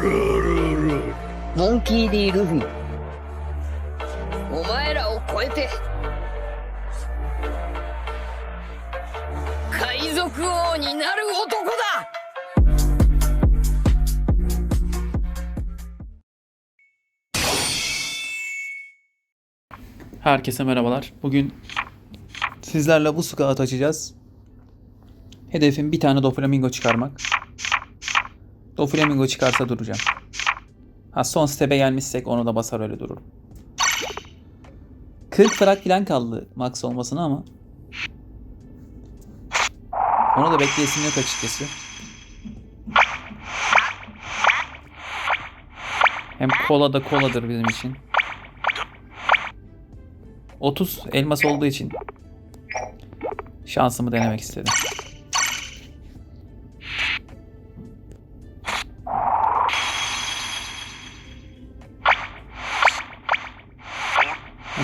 モンキー・ディ・ルフィお前らを超えて海賊王になる男だ Herkese merhabalar. Bugün sizlerle bu squat açacağız. Hedefim bir tane Doflamingo çıkarmak. Doflamingo çıkarsa duracağım. Ha son step'e gelmişsek onu da basar öyle dururum. 40 frak falan kaldı max olmasına ama. Onu da bekleyesim yok açıkçası. Hem kola da koladır bizim için. 30 elmas olduğu için şansımı denemek istedim.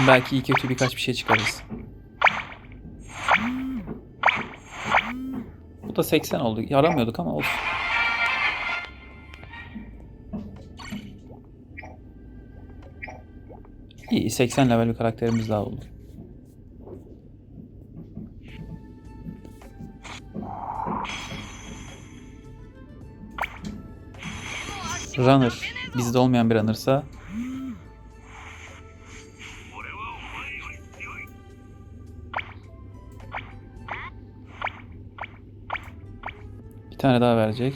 Belki iyi kötü birkaç bir şey çıkarırız. Bu da 80 oldu. Yaramıyorduk ama olsun. İyi 80 level bir karakterimiz daha oldu. Runner. Bizde olmayan bir runner'sa tane daha verecek.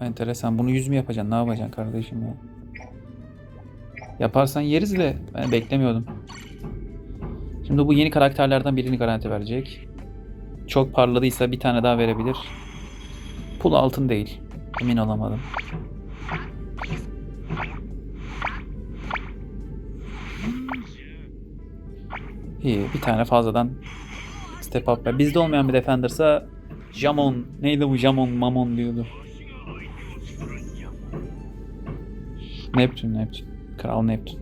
Enteresan. Bunu yüz mü yapacaksın? Ne yapacaksın kardeşim ya? Yaparsan yeriz de ben beklemiyordum. Şimdi bu yeni karakterlerden birini garanti verecek. Çok parladıysa bir tane daha verebilir. Pul altın değil. Emin olamadım. İyi bir tane fazladan step up. Bizde olmayan bir defender'sa Jamon neydi bu Jamon Mamon diyordu. Neptün Neptün. Kral Neptün.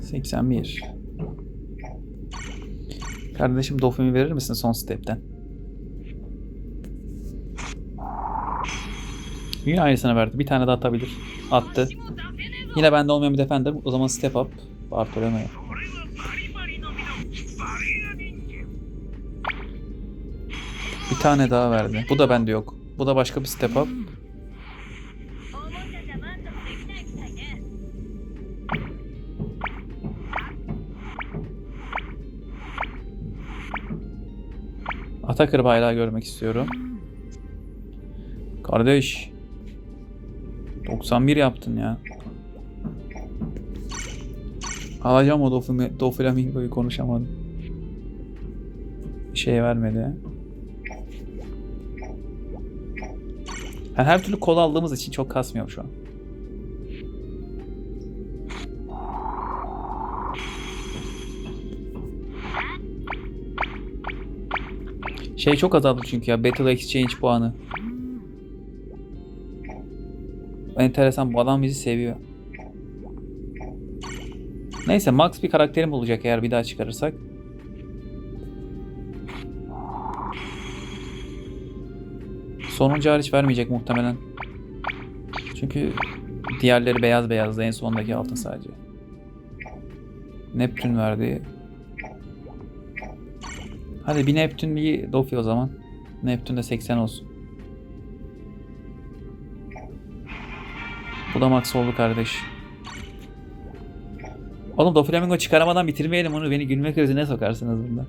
Seksen bir. Kardeşim Dofimi verir misin son stepten? Yine aynısını verdi. Bir tane daha atabilir. Attı. Yine bende olmayan bir defender. O zaman step up. Bartolomeo. Bir tane daha verdi. Bu da bende yok. Bu da başka bir step up. Atakır bayrağı görmek istiyorum. Kardeş. 91 yaptın ya. Alacağım o Doflami- Doflamingo'yu konuşamadım. Şey vermedi. Yani her türlü kol aldığımız için çok kasmıyor şu an. Şey çok azaldı çünkü ya Battle Exchange puanı. Enteresan bu adam bizi seviyor. Neyse max bir karakterim olacak eğer bir daha çıkarırsak. Sonuncu hariç vermeyecek muhtemelen. Çünkü diğerleri beyaz beyazdı en sondaki altın sadece. Neptün verdi. Hadi bir Neptün bir Dofi o zaman. Neptün de 80 olsun. Bu da max oldu kardeş. Oğlum Doflamingo çıkaramadan bitirmeyelim onu. Beni gülme krizine sokarsınız bunda.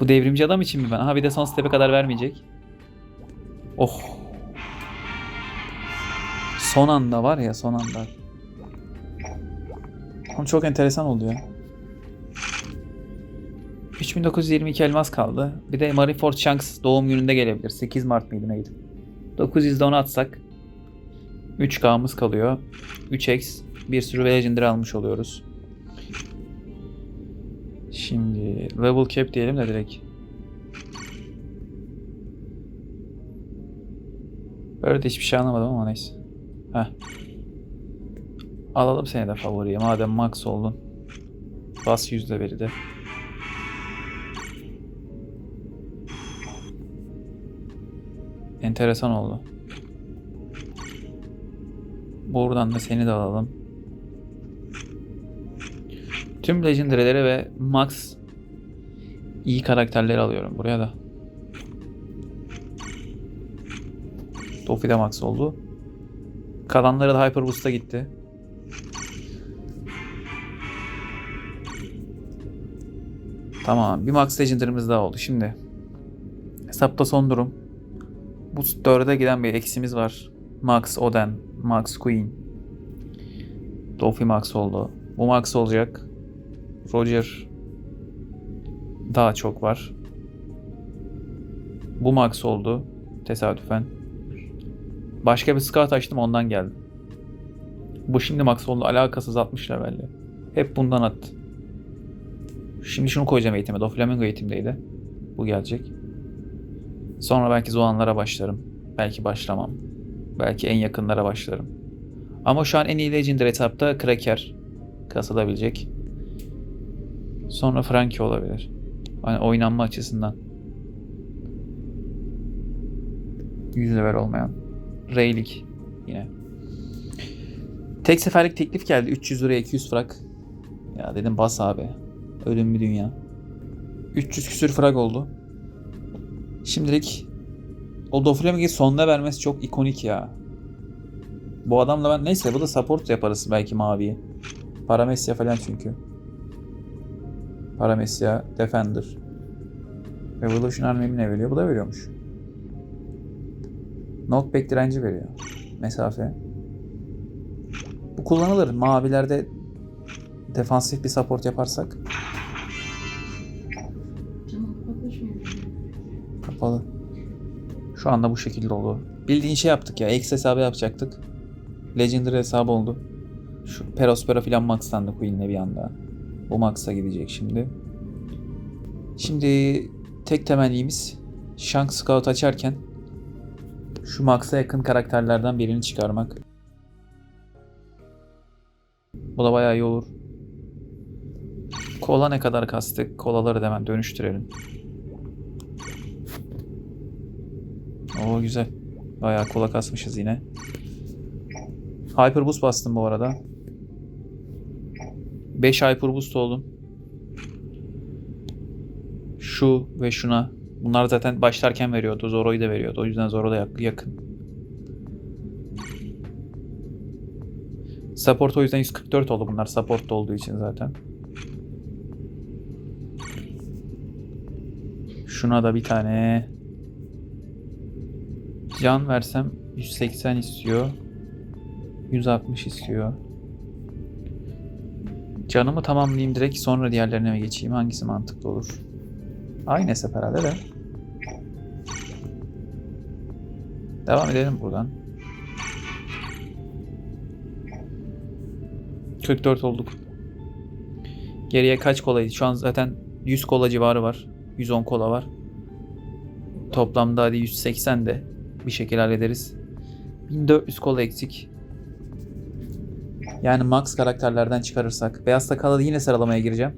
Bu devrimci adam için mi ben? Aha bir de son step'e kadar vermeyecek. Oh. Son anda var ya son anda. Oğlum çok enteresan oldu ya. 3922 elmas kaldı. Bir de Marineford Shanks doğum gününde gelebilir. 8 Mart mıydı neydi? 900'de onu atsak 3K'mız kalıyor. 3X bir sürü Legendary almış oluyoruz. Şimdi level cap diyelim de direkt. Böyle de hiçbir şey anlamadım ama neyse. Heh. Alalım seni de favoriye madem max oldun. Bas yüzde veri de. Enteresan oldu. Buradan da seni de alalım. Tüm Legendary'leri ve Max iyi karakterleri alıyorum buraya da. Dofi de Max oldu. Kalanları da Hyper Boost'a gitti. Tamam. Bir Max Legendary'miz daha oldu. Şimdi hesapta son durum. Bu 4'e giden bir eksimiz var. Max Oden, Max Queen. Dofi Max oldu. Bu Max olacak. Roger daha çok var. Bu Max oldu. Tesadüfen. Başka bir scout açtım ondan geldi. Bu şimdi Max oldu. Alakasız 60 levelde. Hep bundan attı. Şimdi şunu koyacağım eğitime. Doflamingo eğitimdeydi. Bu gelecek. Sonra belki Zoanlara başlarım. Belki başlamam. Belki en yakınlara başlarım. Ama şu an en iyi Legendary etapta Kraker kasılabilecek. Sonra Frankie olabilir. Hani oynanma açısından. 100 level olmayan. Raylik yine. Tek seferlik teklif geldi. 300 liraya 200 frak. Ya dedim bas abi. Ölüm bir dünya. 300 küsür frag oldu. Şimdilik o Doflamingo'yu sonuna vermesi çok ikonik ya. Bu adamla ben neyse bu da support yaparız belki maviyi. Paramesya falan çünkü. Paramesya, Defender. Revolutionary Meme ne veriyor? Bu da veriyormuş. Knockback direnci veriyor. Mesafe. Bu kullanılır. Mavilerde defansif bir support yaparsak. Kapalı. Şu anda bu şekilde oldu. Bildiğin şey yaptık ya. X hesabı yapacaktık. Legendary hesabı oldu. Şu Perospera filan Max'tan Queen'le bir anda. Bu Max'a gidecek şimdi. Şimdi tek temennimiz Shank Scout açarken şu Max'a yakın karakterlerden birini çıkarmak. Bu da bayağı iyi olur. Kola ne kadar kastık? Kolaları da hemen dönüştürelim. Oo güzel. Bayağı kola kasmışız yine. Hyper Boost bastım bu arada. 5 Hyper Boost oldum. Şu ve şuna. Bunlar zaten başlarken veriyordu. Zoro'yu da veriyordu. O yüzden Zoro da yak- yakın. Support o yüzden 144 oldu bunlar. Support olduğu için zaten. Şuna da bir tane can versem 180 istiyor. 160 istiyor. Canımı tamamlayayım direkt sonra diğerlerine geçeyim? Hangisi mantıklı olur? Aynı hesap herhalde de. Devam edelim buradan. 44 olduk. Geriye kaç kolaydı? Şu an zaten 100 kola civarı var. 110 kola var. Toplamda hadi 180 de bir şekilde hallederiz. 1400 kola eksik. Yani max karakterlerden çıkarırsak. Beyaz Sakal'da yine sıralamaya gireceğim.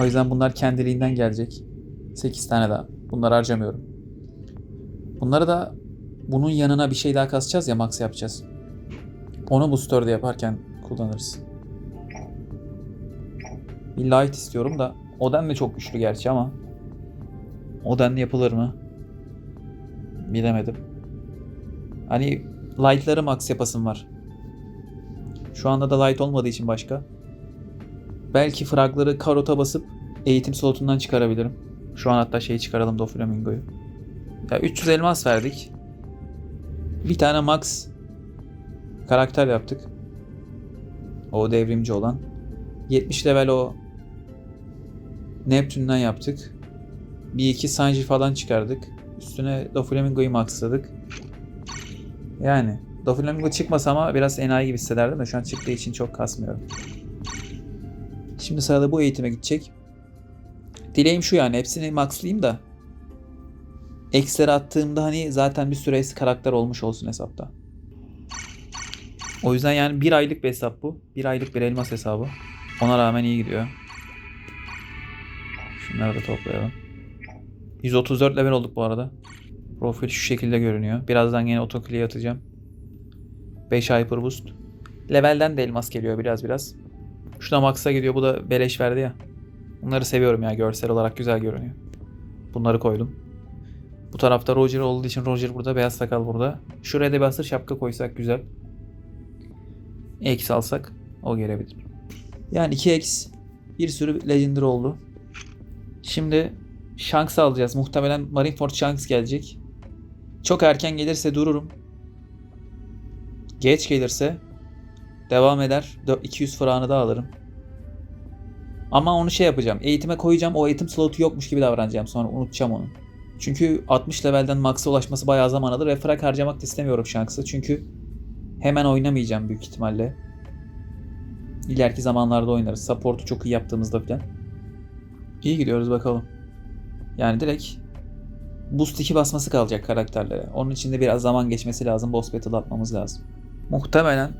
O yüzden bunlar kendiliğinden gelecek. 8 tane daha. Bunları harcamıyorum. Bunları da bunun yanına bir şey daha kasacağız ya max yapacağız. Onu bu store'da yaparken kullanırız. Bir light istiyorum da Oden de çok güçlü gerçi ama Oden yapılır mı? Bilemedim. Hani light'ları max yapasım var. Şu anda da light olmadığı için başka. Belki fragları karota basıp eğitim slotundan çıkarabilirim. Şu an hatta şeyi çıkaralım Doflamingo'yu. Ya 300 elmas verdik. Bir tane max karakter yaptık. O devrimci olan. 70 level o Neptune'den yaptık. Bir iki Sanji falan çıkardık. Üstüne Doflamingo'yu maxladık. Yani Doflamingo çıkmasa ama biraz enayi gibi hissederdim de şu an çıktığı için çok kasmıyorum. Şimdi sırada bu eğitime gidecek. Dileğim şu yani hepsini maxlayayım da X'leri attığımda hani zaten bir süresi karakter olmuş olsun hesapta. O yüzden yani bir aylık bir hesap bu. Bir aylık bir elmas hesabı. Ona rağmen iyi gidiyor. Şunları da toplayalım. 134 level olduk bu arada. Profil şu şekilde görünüyor. Birazdan yine otokliye atacağım. 5 Hyper Boost. Levelden de elmas geliyor biraz biraz. Şuna Max'a gidiyor. Bu da beleş verdi ya. Bunları seviyorum ya. Görsel olarak güzel görünüyor. Bunları koydum. Bu tarafta Roger olduğu için Roger burada. Beyaz sakal burada. Şuraya da bir asır şapka koysak güzel. X alsak o gelebilir. Yani 2X bir sürü Legendary oldu. Şimdi Shanks alacağız. Muhtemelen Marineford Shanks gelecek. Çok erken gelirse dururum. Geç gelirse devam eder. Dö- 200 franı da alırım. Ama onu şey yapacağım. Eğitime koyacağım. O eğitim slotu yokmuş gibi davranacağım. Sonra unutacağım onu. Çünkü 60 levelden max'a ulaşması bayağı zaman alır ve frag harcamak da istemiyorum Shanks'ı. Çünkü hemen oynamayacağım büyük ihtimalle. İleriki zamanlarda oynarız. Support'u çok iyi yaptığımızda falan. İyi gidiyoruz bakalım. Yani direkt Boost 2 basması kalacak karakterlere. Onun için de biraz zaman geçmesi lazım. Boss Battle atmamız lazım. Muhtemelen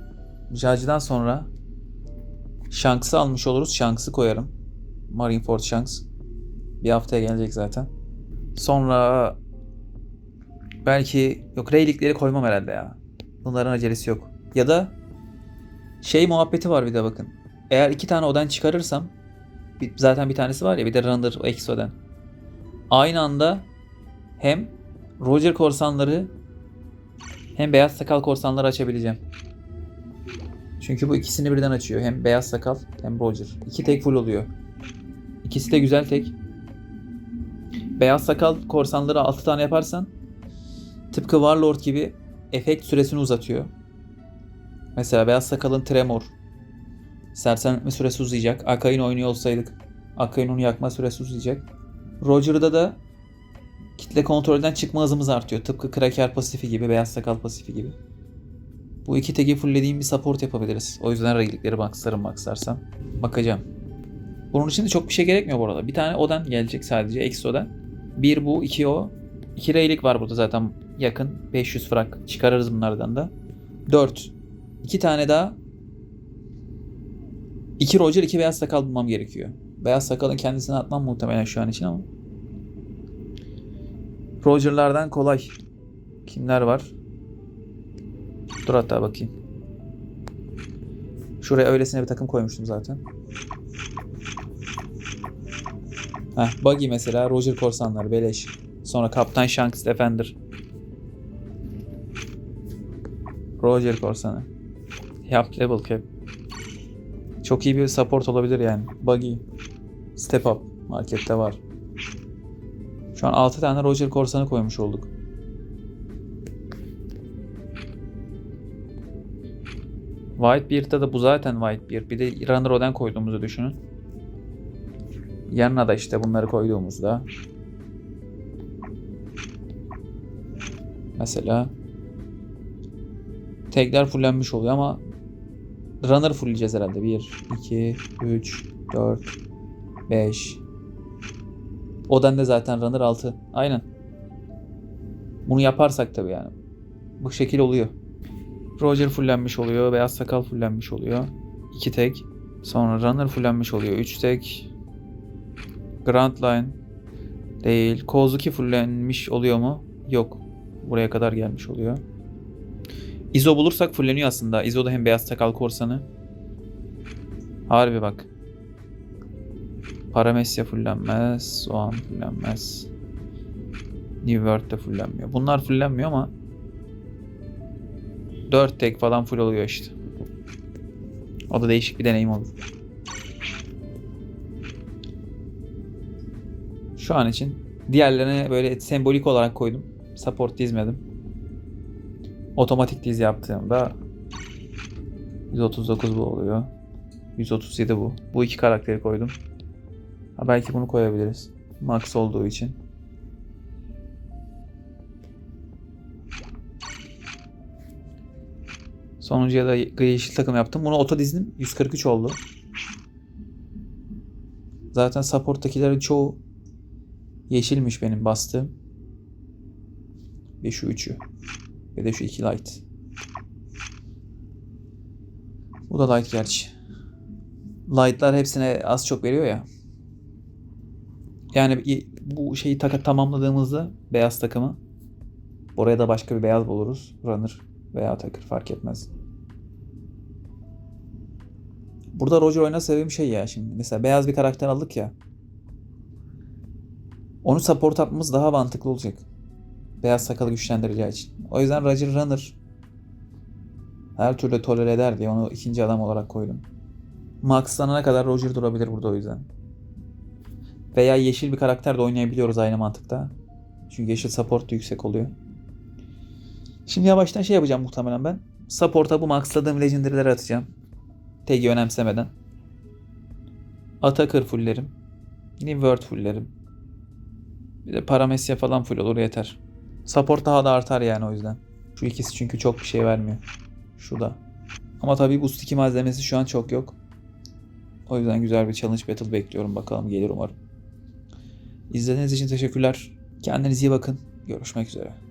Judge'dan sonra Shanks'ı almış oluruz. Shanks'ı koyarım. Marineford Shanks. Bir haftaya gelecek zaten. Sonra belki yok Raylikleri koymam herhalde ya. Bunların acelesi yok. Ya da şey muhabbeti var bir de bakın. Eğer iki tane odan çıkarırsam zaten bir tanesi var ya bir de Runner X odan. Aynı anda hem Roger korsanları hem beyaz sakal korsanları açabileceğim. Çünkü bu ikisini birden açıyor. Hem beyaz sakal hem Roger. İki tek full oluyor. İkisi de güzel tek. Beyaz sakal korsanları 6 tane yaparsan tıpkı Warlord gibi efekt süresini uzatıyor. Mesela beyaz sakalın tremor. Sersemletme süresi uzayacak. Akain oynuyor olsaydık Akain onu yakma süresi uzayacak. Roger'da da kitle kontrolden çıkma hızımız artıyor. Tıpkı Kraker pasifi gibi, beyaz sakal pasifi gibi. Bu iki tagi fulllediğim bir support yapabiliriz. O yüzden raylikleri maxlarım maxlarsam. Bakacağım. Bunun için de çok bir şey gerekmiyor bu arada. Bir tane odan gelecek sadece. Eksi odan. Bir bu, iki o. İki raylik var burada zaten yakın. 500 frak. Çıkarırız bunlardan da. 4. İki tane daha. İki Roger, iki beyaz sakal bulmam gerekiyor. Beyaz sakalın kendisini atmam muhtemelen şu an için ama. Roger'lardan kolay. Kimler var? Dur hatta bakayım. Şuraya öylesine bir takım koymuştum zaten. Heh, Buggy mesela Roger Korsanlar beleş. Sonra Kaptan Shanks Defender. Roger Korsanı. Yap level cap. Çok iyi bir support olabilir yani. Buggy. Step up. Markette var. Şu an 6 tane Roger Korsanı koymuş olduk. Whitebeard'da da bu zaten Whitebeard. Bir de Runner Oden koyduğumuzu düşünün. Yanına da işte bunları koyduğumuzda mesela tekrar fullenmiş oluyor ama Runner fullleyeceğiz herhalde. 1, 2, 3, 4, 5. Oden de zaten Runner 6. Aynen. Bunu yaparsak tabii yani. Bu şekil oluyor. Roger fullenmiş oluyor. Beyaz sakal fullenmiş oluyor. 2 tek. Sonra Runner fullenmiş oluyor. 3 tek. Grand Line değil. Kozuki fullenmiş oluyor mu? Yok. Buraya kadar gelmiş oluyor. Izo bulursak fulleniyor aslında. Izo da hem beyaz sakal korsanı. Harbi bak. Paramesya fullenmez. Soğan fullenmez. New World de fullenmiyor. Bunlar fullenmiyor ama 4 tek falan full oluyor işte. O da değişik bir deneyim olur. Şu an için diğerlerine böyle sembolik olarak koydum. Support dizmedim. Otomatik diz yaptığımda 139 bu oluyor. 137 bu. Bu iki karakteri koydum. Ha, belki bunu koyabiliriz. Max olduğu için. Sonuncuya da gri yeşil takım yaptım. Bunu oto dizdim. 143 oldu. Zaten support'takilerin çoğu yeşilmiş benim bastığım. Ve şu üçü. Ve de şu iki light. Bu da light gerçi. Light'lar hepsine az çok veriyor ya. Yani bu şeyi taka tamamladığımızda beyaz takımı Oraya da başka bir beyaz buluruz. Runner veya attacker fark etmez. Burada Roger oyuna sevdiğim şey ya şimdi. Mesela beyaz bir karakter aldık ya. Onu support atmamız daha mantıklı olacak. Beyaz sakalı güçlendireceği için. O yüzden Roger Runner her türlü tolere eder diye onu ikinci adam olarak koydum. Maxlanana kadar Roger durabilir burada o yüzden. Veya yeşil bir karakter de oynayabiliyoruz aynı mantıkta. Çünkü yeşil support da yüksek oluyor. Şimdi yavaştan şey yapacağım muhtemelen ben. Support'a bu maxladığım legendary'leri atacağım. Tegi önemsemeden. Attacker fulllerim. Yine word fulllerim. Bir de paramesya falan full olur yeter. Support daha da artar yani o yüzden. Şu ikisi çünkü çok bir şey vermiyor. Şu da. Ama tabii bu sticky malzemesi şu an çok yok. O yüzden güzel bir challenge battle bekliyorum. Bakalım gelir umarım. İzlediğiniz için teşekkürler. Kendinize iyi bakın. Görüşmek üzere.